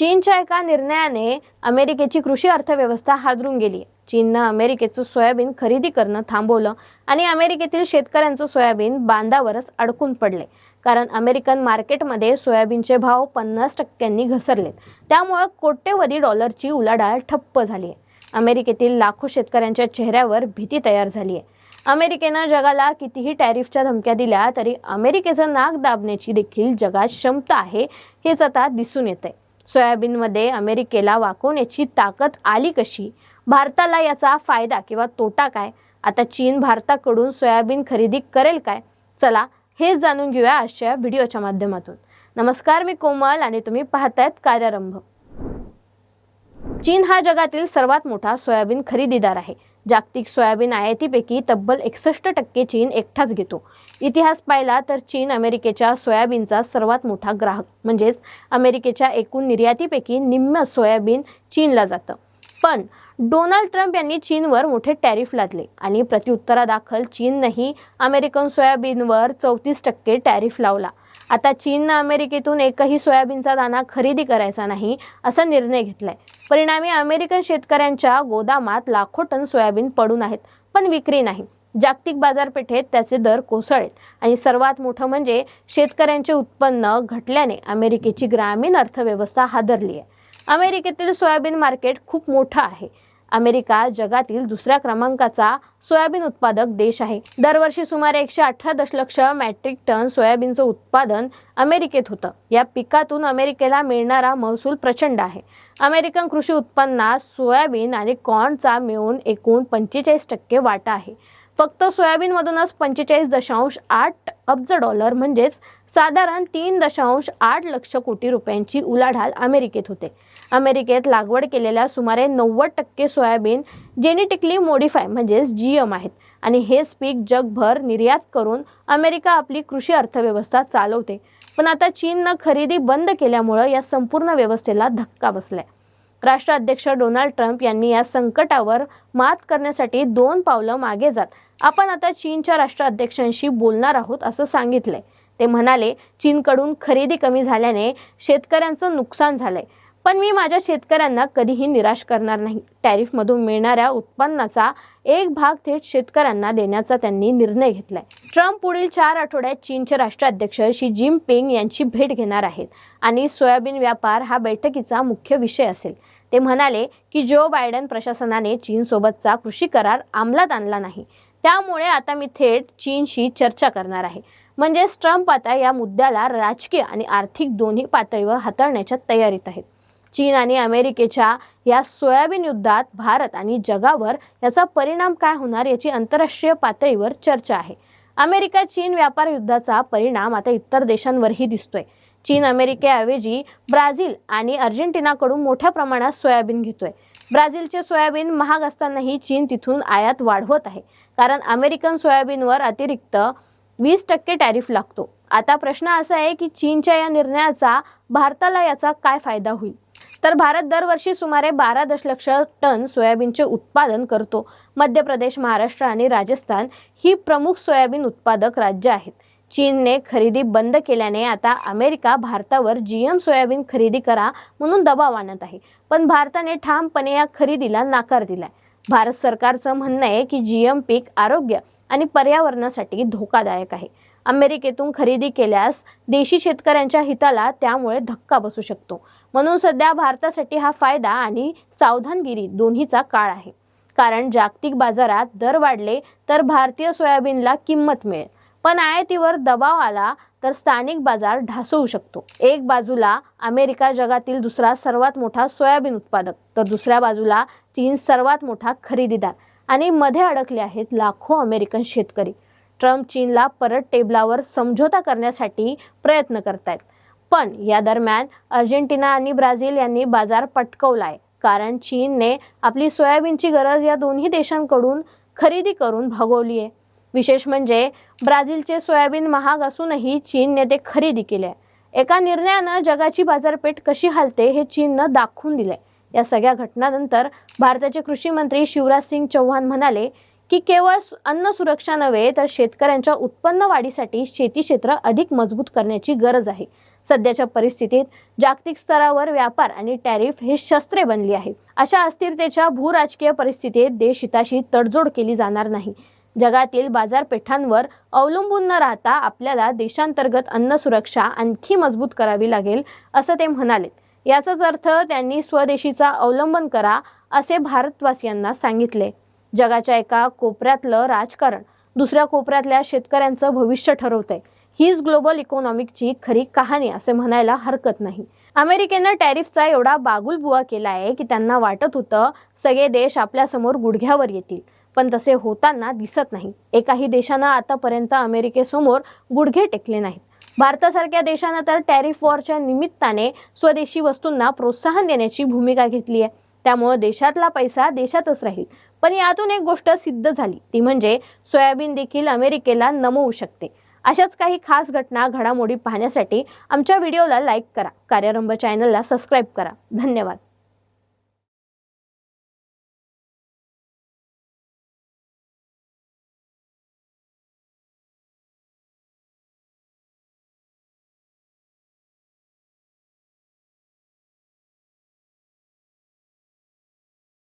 चीनच्या एका निर्णयाने अमेरिकेची कृषी अर्थव्यवस्था हादरून गेली. चीननं अमेरिकेचं सोयाबीन खरेदी करणं थांबवलं आणि अमेरिकेतील शेतकऱ्यांचं सोयाबीन बांधावरच अडकून पडले. कारण अमेरिकन मार्केटमध्ये सोयाबीनचे भाव पन्नास टक्क्यांनी घसरलेत. त्यामुळं कोट्यवधी डॉलरची उलाढाल ठप्प झाली आहे अमेरिकेतील लाखो शेतकऱ्यांच्या चेहऱ्यावर भीती तयार झाली आहे अमेरिकेनं जगाला कितीही टॅरिफच्या धमक्या दिल्या तरी अमेरिकेचं नाक दाबण्याची देखील जगात क्षमता आहे हेच आता दिसून येत आहे सोयाबीनमध्ये अमेरिकेला वाकवण्याची ताकद आली कशी? भारताला याचा फायदा किंवा तोटा काय? आता चीन भारताकडून सोयाबीन खरेदी करेल काय? चला हेच जाणून घेऊया आजच्या व्हिडिओच्या माध्यमातून. नमस्कार मी कोमल आणि तुम्ही पाहतायत कार्यारंभ. चीन हा जगातील सर्वात मोठा सोयाबीन खरेदीदार आहे. जागतिक सोयाबीन आयातीपैकी तब्बल एकसष्ट टक्के चीन एकटाच घेतो. इतिहास पाहिला तर चीन अमेरिकेच्या सोयाबीनचा सर्वात मोठा ग्राहक म्हणजेच अमेरिकेच्या एकूण निर्यातीपैकी निम्म सोयाबीन चीनला जातं. पण डोनाल्ड ट्रम्प यांनी चीनवर मोठे टॅरिफ लादले आणि प्रत्युत्तरादाखल चीननंही अमेरिकन सोयाबीनवर चौतीस टक्के टॅरिफ लावला. आता चीननं अमेरिकेतून एकही सोयाबीनचा दाणा खरेदी करायचा नाही असा निर्णय घेतलाय. परिणामी अमेरिकन शेतकऱ्यांच्या गोदामात लाखो टन सोयाबीन पडून आहेत पण विक्री नाही. जागतिक बाजारपेठेत त्याचे दर कोसळेल. आणि सर्वात मोठं म्हणजे शेतकऱ्यांचे उत्पन्न घटल्याने अमेरिकेची ग्रामीण अर्थव्यवस्था हादरली आहे. अमेरिकेतील सोयाबीन मार्केट खूप मोठं आहे. अमेरिका जगातील दुसऱ्या क्रमांकाचा सोयाबीन उत्पादक देश आहे. दरवर्षी सुमारे एकशे अठरा दशलक्ष मॅट्रिक टन सोयाबीनचं उत्पादन अमेरिकेत होतं. या पिकातून अमेरिकेला मिळणारा महसूल प्रचंड आहे. अमेरिकन कृषी उत्पन्नात सोयाबीन आणि कॉर्नचा मिळून एकूण पंचेचाळीस टक्के वाटा आहे. फक्त सोयाबीनमधूनच पंचेचाळीस दशांश आठ अब्ज डॉलर म्हणजेच साधारण तीन दशांश आठ लक्ष कोटी रुपयांची उलाढाल अमेरिकेत होते. अमेरिकेत लागवड केलेल्या सुमारे नव्वद टक्के सोयाबीन जेनेटिकली मोडिफाय म्हणजेच जी एम आहेत आणि हेच पीक जगभर निर्यात करून अमेरिका आपली कृषी अर्थव्यवस्था चालवते. पण आता चीननं खरेदी बंद केल्यामुळं या संपूर्ण व्यवस्थेला धक्का बसलाय. राष्ट्राध्यक्ष डोनाल्ड ट्रम्प यांनी या संकटावर मात करण्यासाठी दोन पावलं मागे जात. आपण आता चीनच्या राष्ट्राध्यक्षांशी बोलणार आहोत असं सांगितलंय. ते म्हणाले चीनकडून खरेदी कमी झाल्याने शेतकऱ्यांचं नुकसान झालंय. पण मी माझ्या शेतकऱ्यांना कधीही निराश करणार नाही. टॅरिफमधून मिळणाऱ्या उत्पन्नाचा एक भाग थेट शेतकऱ्यांना देण्याचा त्यांनी निर्णय घेतलाय. ट्रम्प पुढील चार आठवड्यात चीनचे राष्ट्राध्यक्ष शी जिनपिंग यांची भेट घेणार आहेत आणि सोयाबीन व्यापार हा बैठकीचा मुख्य विषय असेल. ते म्हणाले की जो बायडन प्रशासनाने चीनसोबतचा कृषी करार अंमलात आणला नाही त्यामुळे आता मी थेट चीनशी चर्चा करणार आहे. म्हणजेच ट्रम्प आता या मुद्द्याला राजकीय आणि आर्थिक दोन्ही पातळीवर हाताळण्याच्या तयारीत आहेत. चीन आणि अमेरिकेच्या या सोयाबीन युद्धात भारत आणि जगावर याचा परिणाम काय होणार याची आंतरराष्ट्रीय पातळीवर चर्चा आहे. अमेरिका चीन व्यापार युद्धाचा परिणाम आता इतर देशांवरही दिसतोय. चीन अमेरिकेऐवजी ब्राझील आणि अर्जेंटिनाकडून मोठ्या प्रमाणात सोयाबीन घेतोय. ब्राझीलचे सोयाबीन महाग असतानाही चीन तिथून आयात वाढवत आहे. कारण अमेरिकन सोयाबीनवर अतिरिक्त वीस टक्के टॅरिफ लागतो. आता प्रश्न असा आहे की चीनच्या या निर्णयाचा भारताला याचा काय फायदा होईल? तर भारत दरवर्षी सुमारे बारा दशलक्ष टन सोयाबीनचे उत्पादन करतो. मध्य प्रदेश महाराष्ट्र आणि राजस्थान ही प्रमुख सोयाबीन उत्पादक राज्य आहेत. चीनने खरेदी बंद केल्याने आता अमेरिका भारतावर जीएम सोयाबीन खरेदी करा म्हणून दबाव आणत आहे. पण भारताने ठामपणे या खरेदीला नाकार दिलाय. भारत सरकारचं म्हणणं आहे की जीएम पीक आरोग्य आणि पर्यावरणासाठी धोकादायक आहे. अमेरिकेतून खरेदी केल्यास देशी शेतकऱ्यांच्या हिताला त्यामुळे धक्का बसू शकतो. म्हणून सध्या भारतासाठी हा फायदा आणि सावधानगिरी दोन्हीचा काळ आहे. कारण जागतिक बाजारात दर वाढले तर भारतीय सोयाबीनला किंमत मिळेल. पण आयातीवर दबाव आला तर स्थानिक बाजार ढासळू शकतो. एक बाजूला अमेरिका जगातील दुसरा सर्वात मोठा सोयाबीन उत्पादक तर दुसऱ्या बाजूला चीन सर्वात मोठा खरेदीदार आणि मध्ये अडकले आहेत लाखो अमेरिकन शेतकरी. ट्रम्प चीनला परत टेबलावर समझोता करण्यासाठी प्रयत्न करतायत. पण या दरम्यान अर्जेंटिना आणि ब्राझील यांनी बाजार पटकवलाय. कारण चीनने आपली सोयाबीनची गरज या दोन्ही देशांकडून खरेदी करून भागवली आहे विशेष म्हणजे ब्राझीलचे सोयाबीन महाग असूनही चीनने ते खरेदी केले आहे एका निर्णयानं जगाची बाजारपेठ कशी हालते हे चीननं दाखवून दिले या सगळ्या घटनांनंतर भारताचे कृषी मंत्री शिवराज सिंग चौहान म्हणाले की केवळ अन्न सुरक्षा नव्हे तर शेतकऱ्यांच्या उत्पन्न वाढीसाठी शेती क्षेत्र अधिक मजबूत करण्याची गरज आहे. सध्याच्या परिस्थितीत जागतिक स्तरावर व्यापार आणि टॅरिफ हे शस्त्रे बनली आहेत. अशा अस्थिरतेच्या भूराजकीय परिस्थितीत देश हिताशी तडजोड केली जाणार नाही. जगातील बाजारपेठांवर अवलंबून न राहता आपल्याला देशांतर्गत अन्न सुरक्षा आणखी मजबूत करावी लागेल असं ते म्हणाले. याचाच अर्थ त्यांनी स्वदेशीचा अवलंबन करा असे भारतवासियांना सांगितले. जगाच्या एका कोपऱ्यातलं राजकारण दुसऱ्या कोपऱ्यातल्या शेतकऱ्यांचं भविष्य ठरवतंय. हीच ग्लोबल इकॉनॉमिकची खरी कहाणी असे म्हणायला हरकत नाही. अमेरिकेनं टॅरिफचा एवढा बागुलबुवा केला आहे की त्यांना वाटत होतं सगळे देश आपल्यासमोर गुडघ्यावर येतील. पण तसे होताना दिसत नाही. एकाही देशानं आतापर्यंत अमेरिकेसमोर गुडघे टेकले नाहीत. भारतासारख्या देशानं तर टॅरिफ वॉरच्या निमित्ताने स्वदेशी वस्तूंना प्रोत्साहन देण्याची भूमिका घेतली आहे. त्यामुळे देशातला पैसा देशातच राहील. पण यातून एक गोष्ट सिद्ध झाली. ती म्हणजे सोयाबीन देखील अमेरिकेला नमवू शकते. अशाच काही खास घटना घडामोडी पाहण्यासाठी आमच्या व्हिडिओला लाईक करा. कार्यारंभ चॅनलला सबस्क्राईब करा. धन्यवाद.